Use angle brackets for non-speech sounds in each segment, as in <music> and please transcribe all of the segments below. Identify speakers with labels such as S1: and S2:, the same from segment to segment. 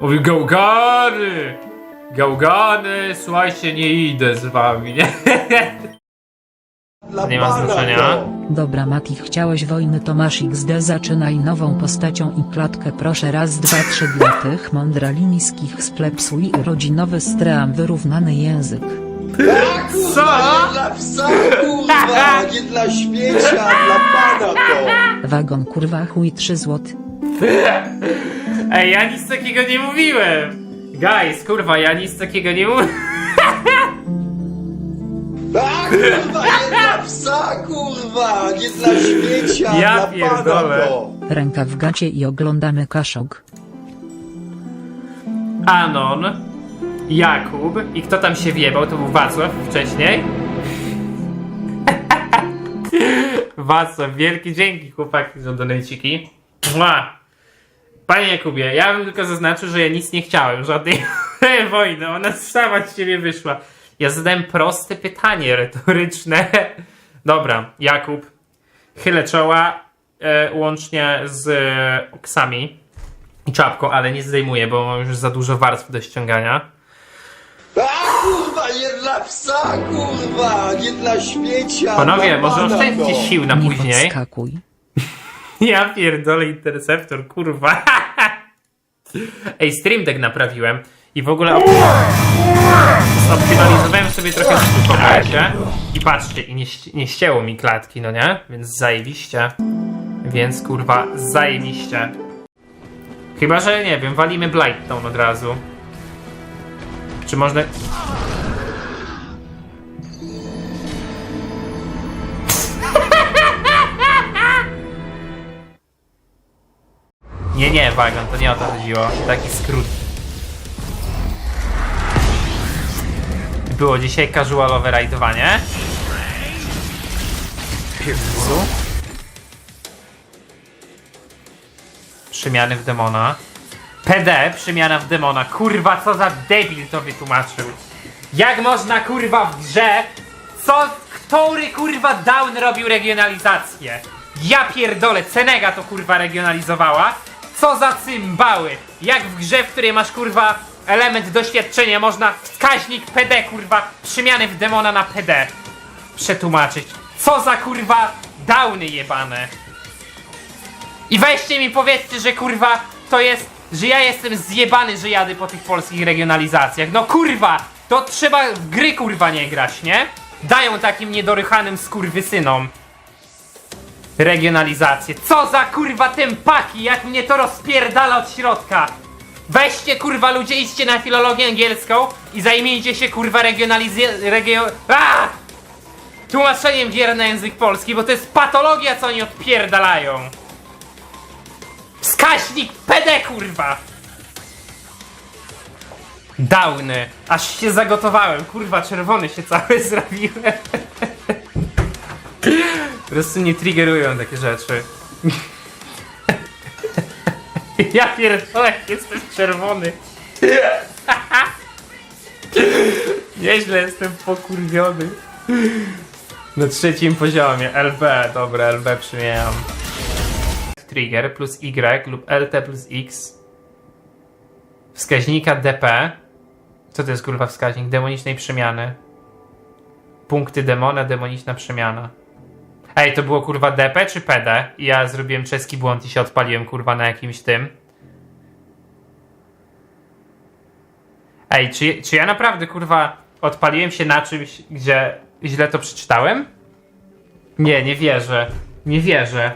S1: Mówi gałgany! Gałgany, słuchajcie, nie idę z wami, nie? Nie ma znaczenia.
S2: Dobra Mati chciałeś wojny to masz XD zaczynaj nową postacią i klatkę proszę raz dwa trzy dla tych mądraliniskich z plepsu i rodzinowy stream wyrównany język.
S3: Tak, kurwa,
S1: Co?
S3: nie dla psa, kurwa, nie dla śmiecia, dla pana to.
S2: Wagon kurwa chuj 3 zł. <laughs>
S1: Ej, ja nic takiego nie mówiłem! Guys, kurwa, ja nic takiego nie mówiłem.
S3: Tak, kurwa, nie dla psa, kurwa, nie dla śmiecia,
S1: Ja
S3: dla
S1: pierdolę.
S3: pana.
S2: Ręka w gacie i oglądamy kaszok.
S1: Anon, Jakub i kto tam się wjebał, to był Wacław wcześniej. <laughs> Wacław, wielkie dzięki chłopaki za donajciki. Mua. Panie Jakubie, ja bym tylko zaznaczył, że ja nic nie chciałem, żadnej <laughs> wojny, ona sama z ciebie wyszła. Ja zadałem proste pytanie retoryczne. <laughs> Dobra, Jakub, chylę czoła, e, łącznie z e, oksami i czapką, ale nie zdejmuję, bo mam już za dużo warstw do ściągania.
S3: Tak, kurwa, nie dla psa, kurwa, nie dla śmiecia,
S1: Panowie,
S3: dla
S1: może
S3: pana
S1: oszczędźcie
S3: to.
S1: sił na
S2: Nie
S1: później.
S2: podskakuj. <laughs>
S1: Ja pierdolę interceptor, kurwa. <laughs> Ej, Stream Deck naprawiłem i w ogóle op- optymalizowałem sobie trochę zwód i patrzcie, i nie, nie ścięło mi klatki, no nie? Więc zajebiście. Więc kurwa, zajebiście. Chyba, że nie wiem, walimy Blighttown od razu. Czy można... Nie, nie, wagon, to nie o to chodziło. Taki skrót. Było dzisiaj casualowe rajdowanie. Jezu. Przemiany w demona. PD, przemiana w demona. Kurwa, co za debil to wytłumaczył. Jak można, kurwa, w grze... Co, który, kurwa, down robił regionalizację? Ja pierdolę, Cenega to, kurwa, regionalizowała. Co za cymbały. Jak w grze, w której masz, kurwa, element doświadczenia, można wskaźnik PD, kurwa, przemiany w demona na PD przetłumaczyć. Co za, kurwa, downy jebane. I weźcie mi powiedzcie, że kurwa to jest, że ja jestem zjebany, że jadę po tych polskich regionalizacjach. No kurwa, to trzeba w gry kurwa nie grać, nie? Dają takim niedorychanym skurwysynom regionalizację. Co za kurwa tempaki, jak mnie to rozpierdala od środka. Weźcie kurwa ludzie, idźcie na filologię angielską i zajmijcie się kurwa regionalizacją. Regio... A! Tłumaczeniem gier na język polski, bo to jest patologia, co oni odpierdalają. Wskaźnik PD, kurwa! Downy. Aż się zagotowałem. Kurwa, czerwony się cały <laughs> zrobiłem. Prostu mnie triggerują takie rzeczy. <laughs> Ja pierdolę, jestem czerwony. <laughs> Nieźle jestem pokurwiony. Na trzecim poziomie. LB, dobra, LB przymieniam trigger plus Y lub LT plus X wskaźnika DP co to jest kurwa wskaźnik? Demonicznej przemiany punkty demona, demoniczna przemiana Ej, to było kurwa DP czy PD? I ja zrobiłem czeski błąd i się odpaliłem kurwa na jakimś tym Ej, czy, czy ja naprawdę kurwa odpaliłem się na czymś, gdzie źle to przeczytałem? Nie, nie wierzę. Nie wierzę.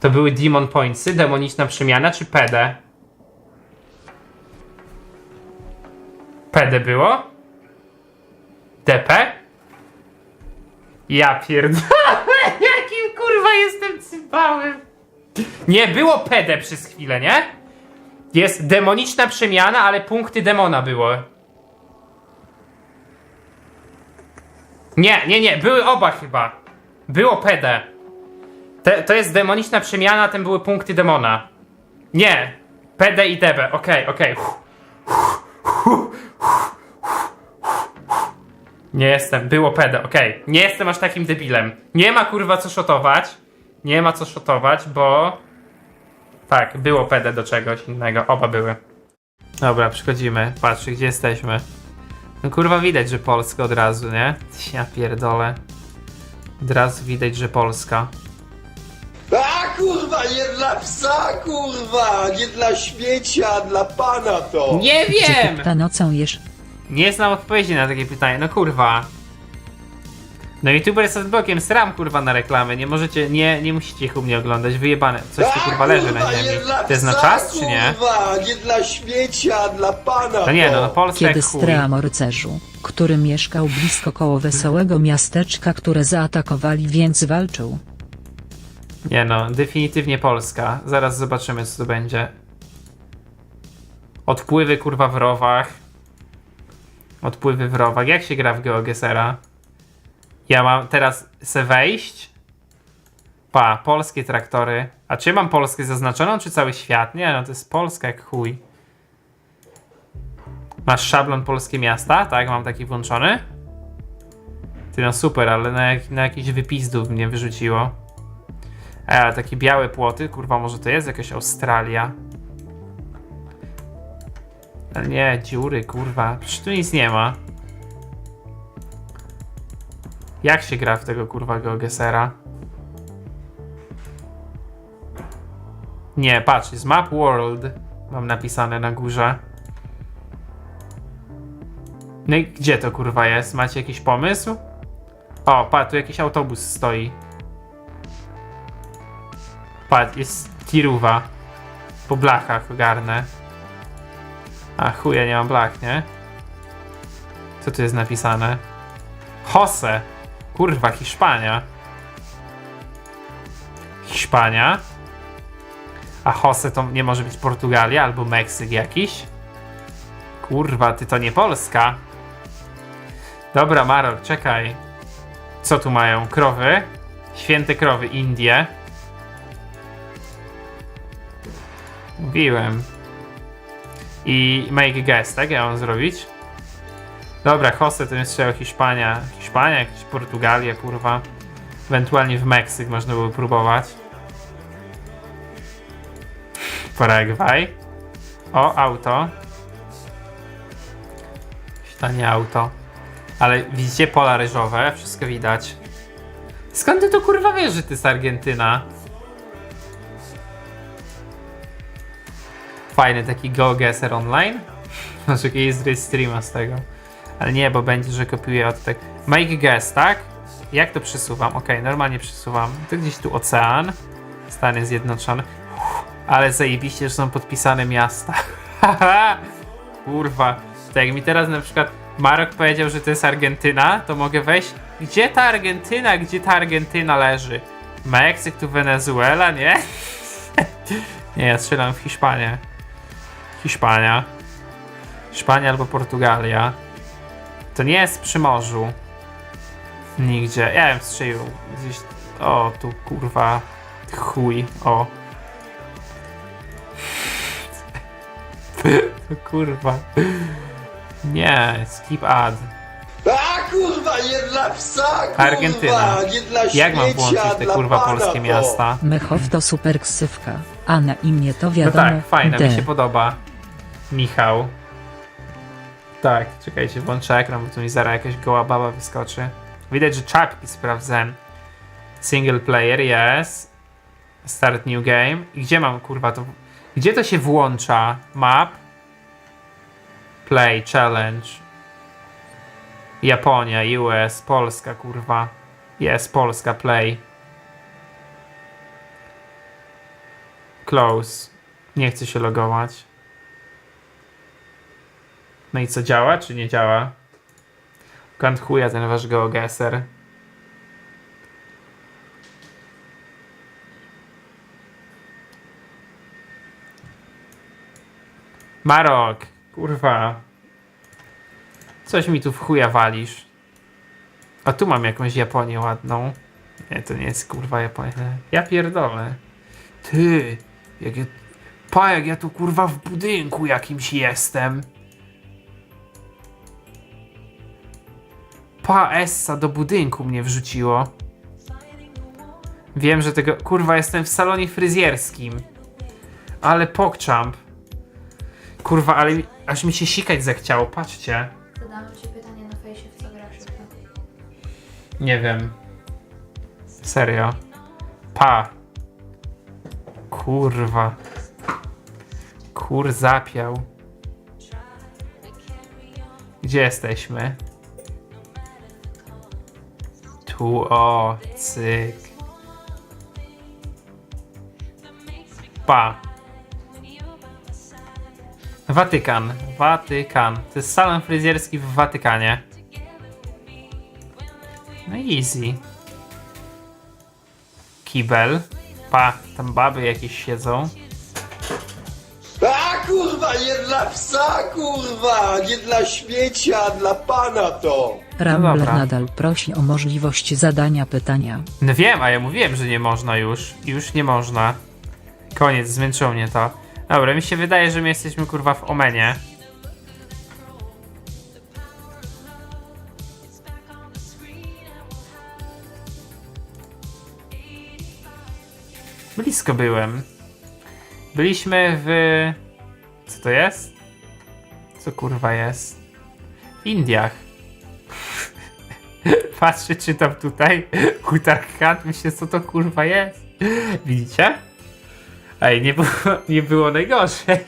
S1: To były Demon Pointsy, demoniczna przemiana czy PD? PD było? DP? Ja pierdolę, <laughs> jakim kurwa jestem cymbałem. Nie, było PD przez chwilę, nie? Jest demoniczna przemiana, ale punkty demona było. Nie, nie, nie, były oba chyba. Było PD. Te, to jest demoniczna przemiana, tym były punkty demona. Nie. PD i DB, okej, okej. Nie jestem, było PD, okej. Nie jestem aż takim debilem. Nie ma kurwa co szotować. Nie ma co szotować, bo... Tak, było PD do czegoś innego, oba były. Dobra, przychodzimy. Patrzcie, gdzie jesteśmy. No kurwa, widać, że Polska od razu, nie? Ja pierdolę. Od razu widać, że Polska.
S3: A kurwa, nie dla psa, kurwa, nie dla śmiecia, dla pana to.
S1: Nie wiem!
S2: kupta nocą jesz?
S1: Nie znam odpowiedzi na takie pytanie. No kurwa. No youtuber jest bokiem, sram kurwa na reklamy. Nie możecie, nie, nie musicie ich u mnie oglądać. Wyjebane. Coś tu kurwa leży na ziemi. To jest na czas, czy nie?
S3: Kurwa, nie dla śmiecia, dla pana
S1: No nie, no, no Polska
S2: Kiedy
S1: jak chuj.
S2: Stream o rycerzu, który mieszkał blisko koło wesołego miasteczka, które zaatakowali, więc walczył.
S1: Nie no, definitywnie Polska. Zaraz zobaczymy co tu będzie. Odpływy kurwa w rowach. Odpływy w rowach. Jak się gra w GeoGesera? Ja mam teraz se wejść. Pa, polskie traktory. A czy ja mam Polskę zaznaczoną, czy cały świat? Nie no, to jest Polska jak chuj. Masz szablon polskie miasta? Tak, mam taki włączony. Ty no super, ale na, jak, na jakiś wypizdów mnie wyrzuciło. E, takie białe płoty, kurwa, może to jest jakaś Australia? Ale nie, dziury, kurwa, przecież tu nic nie ma. Jak się gra w tego, kurwa, GeoGesera? Nie, patrz, jest Map World. Mam napisane na górze. No i gdzie to, kurwa, jest? Macie jakiś pomysł? O, patrz, tu jakiś autobus stoi. Patrz, jest tiruwa. Po blachach ogarnę. A chuja, nie mam blach, nie? Co tu jest napisane? Jose. Kurwa, Hiszpania. Hiszpania. A Jose to nie może być Portugalia albo Meksyk jakiś? Kurwa, ty to nie Polska. Dobra, Marok, czekaj. Co tu mają? Krowy? Święte krowy, Indie. Mówiłem. I make guess, tak? Ja mam zrobić? Dobra, Jose to jest strzał Hiszpania. Hiszpania, jakieś Portugalia, kurwa. Ewentualnie w Meksyk można było próbować. Paragwaj. O, auto. To nie auto. Ale widzicie pola ryżowe, wszystko widać. Skąd ty to kurwa wiesz, że ty z Argentyna? Fajny taki GeoGuessr online. Może kiedyś zrobić streama z tego. Ale nie, bo będzie, że kopiuję od tego. Make guess, tak? Jak to przesuwam? Ok, normalnie przesuwam. To gdzieś tu ocean. Stany Zjednoczone. Uff, ale zajebiście, że są podpisane miasta. <laughs> Kurwa. To jak mi teraz na przykład Marok powiedział, że to jest Argentyna, to mogę wejść. Gdzie ta Argentyna? Gdzie ta Argentyna leży? Meksyk, tu Wenezuela, nie? <laughs> nie, ja strzelam w Hiszpanię. Hiszpania. Hiszpania albo Portugalia. To nie jest przy morzu. Nigdzie. Ja bym strzelił gdzieś. O, tu kurwa. Chuj. O. <laughs> kurwa. Nie, skip ad.
S3: A kurwa, nie dla psa, kurwa,
S1: Argentyna.
S3: nie dla
S1: Jak mam
S3: śmiecia,
S1: włączyć te
S3: dla
S1: kurwa
S3: pana
S1: polskie
S3: to.
S1: miasta?
S2: Mechow to super ksywka, a na imię to
S1: No
S2: wiadomo.
S1: tak, fajne,
S2: D.
S1: mi się podoba. Michał. Tak, czekajcie, włączę ekran, bo tu mi zaraz jakaś goła baba wyskoczy. Widać, że czapki sprawdzę. Single player, yes. Start new game. I gdzie mam, kurwa, to... Gdzie to się włącza? Map. Play, challenge. Japonia, US, Polska, kurwa. Jest, Polska, play. Close. Nie chce się logować. No i co, działa czy nie działa? Kant chuja ten wasz geogeser. Marok, kurwa. Coś mi tu w chuja walisz. A tu mam jakąś Japonię ładną. Nie, to nie jest kurwa Japonia. Ja pierdolę. Ty, jak ja... Pa, jak ja tu kurwa w budynku jakimś jestem. Pa, Essa do budynku mnie wrzuciło. Wiem, że tego... Kurwa, jestem w salonie fryzjerskim. Ale pokczamp. Kurwa, ale aż mi się sikać zechciało, patrzcie. Nie wiem. Serio. Pa. Kurwa. Kur zapiał. Gdzie jesteśmy? Tu, o, cyk. Pa. Watykan. Watykan. To jest salon fryzjerski w Watykanie. No easy. Kibel. Pa, tam baby jakieś siedzą.
S3: A kurwa, nie dla psa, kurwa! Nie dla śmiecia, dla pana to!
S2: Rambler
S1: dobra.
S2: nadal prosi o możliwość zadania pytania.
S1: No wiem, a ja mówiłem, że nie można już. Już nie można. Koniec, zmęczyło mnie to. Dobra, mi się wydaje, że my jesteśmy kurwa w Omenie. Blisko byłem. Byliśmy w... Co to jest? Co kurwa jest? W Indiach. <laughs> Patrzę, czytam tutaj. Utarkat, myślę, co to kurwa jest. Widzicie? Ej, nie było, <laughs> nie było najgorzej.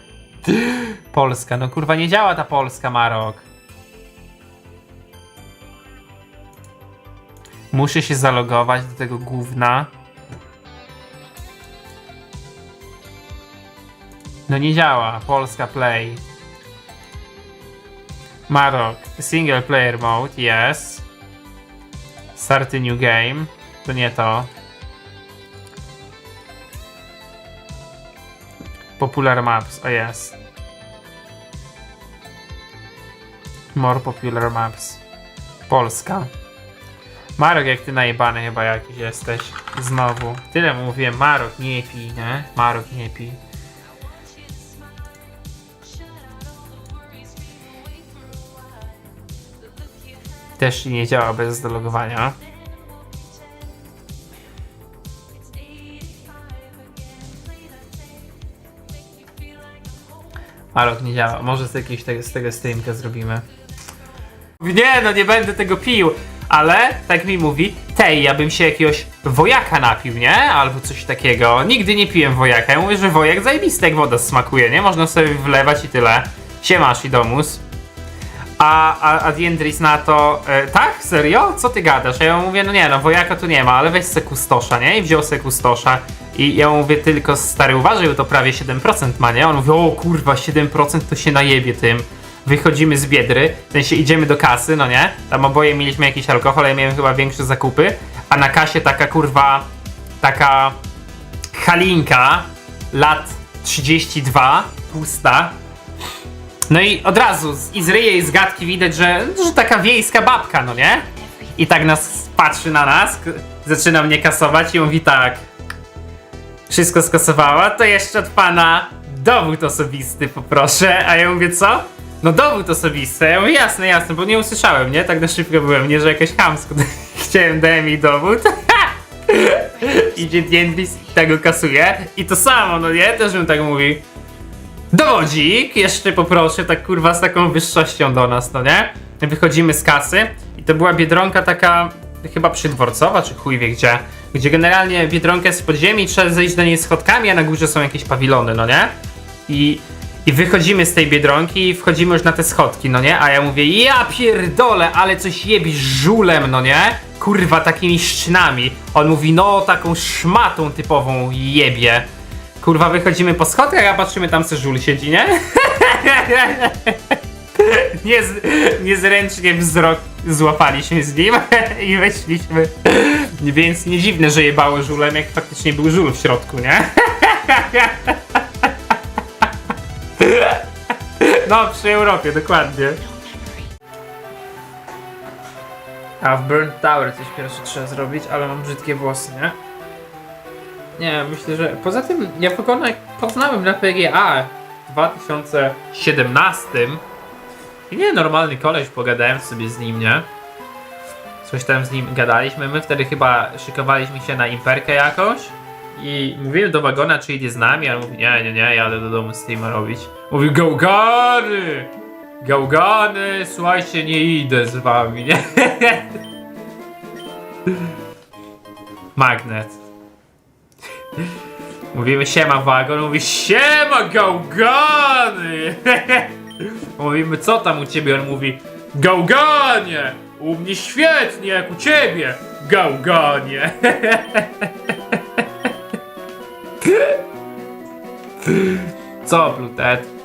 S1: <laughs> Polska, no kurwa nie działa ta Polska, Marok. Muszę się zalogować do tego gówna. No nie działa, Polska Play. Marok, single player mode, yes. Start new game. To nie to. Popular maps, o jest. More popular maps. Polska. Marok, jak ty najebany chyba jakiś jesteś. Znowu. Tyle mówiłem, Marok nie pij, nie? Marok nie pij. Też nie działa bez zalogowania. Marok nie działa. Może z, jakiegoś tego, z tego streamka zrobimy. Nie, no nie będę tego pił, ale tak mi mówi, tej, ja bym się jakiegoś wojaka napił, nie? Albo coś takiego. Nigdy nie piłem wojaka. Ja mówię, że wojak zajebisty jak woda smakuje, nie? Można sobie wlewać i tyle. Siemasz i domus. A, a, a Diendris na to, e, tak? Serio? Co ty gadasz? A ja mu mówię, no nie, no wojaka tu nie ma, ale weź se kustosza, nie? I wziął se kustosza. I ja mu mówię, tylko stary uważaj, to prawie 7% ma, nie? On mówi, o kurwa, 7% to się najebie tym. Wychodzimy z biedry, w sensie idziemy do kasy, no nie? Tam oboje mieliśmy jakiś alkohol, ja miałem chyba większe zakupy, a na kasie taka kurwa, taka halinka, lat 32, pusta, no i od razu z, i z i z gadki widać, że, że taka wiejska babka, no nie? I tak nas patrzy na nas, zaczyna mnie kasować i mówi tak. Wszystko skasowała, to jeszcze od pana dowód osobisty poproszę. A ja mówię, co? No dowód osobisty. Ja mówię, jasne, jasne, bo nie usłyszałem, nie? Tak na szybko byłem, nie, że jakaś chamsko. <laughs> Chciałem, daj mi dowód. <laughs> Idzie Diendlis i tego kasuje. I to samo, no nie? Też bym tak mówi. Dowodzik, jeszcze poproszę, tak kurwa z taką wyższością do nas, no nie? Wychodzimy z kasy i to była biedronka taka chyba przydworcowa, czy chuj wie gdzie, gdzie generalnie biedronka jest w podziemi, trzeba zejść do niej schodkami, a na górze są jakieś pawilony, no nie? I, I wychodzimy z tej biedronki i wchodzimy już na te schodki, no nie? A ja mówię, ja pierdolę, ale coś jebisz żulem, no nie? Kurwa, takimi szczynami. On mówi, no taką szmatą typową jebie. Kurwa, wychodzimy po schodkach, a patrzymy tam se żul siedzi, nie? <laughs> Niez, niezręcznie wzrok złapaliśmy z nim <laughs> i weszliśmy. Więc nie dziwne, że jebało żulem, jak faktycznie był żul w środku, nie? <laughs> No, przy Europie, dokładnie. A w Burnt Tower coś pierwsze trzeba zrobić, ale mam brzydkie włosy, nie? Nie, myślę, że poza tym ja pokonałem, poznałem na PGA w 2017 i nie, normalny koleś, pogadałem sobie z nim, nie? Coś tam z nim gadaliśmy, my wtedy chyba szykowaliśmy się na imperkę jakąś i mówimy do wagona, czy idzie z nami, ale mówi, nie, nie, nie, jadę do domu streama robić. Mówi, gałgany! Gałgany, słuchajcie, nie idę z wami, nie? <laughs> Magnet. Mówimy siema wagon, mówi siema gałgany! <laughs> Mówimy co tam u ciebie, on mówi gałganie! U mnie świetnie, jak u ciebie, gałganie! <laughs> Co, Plutet?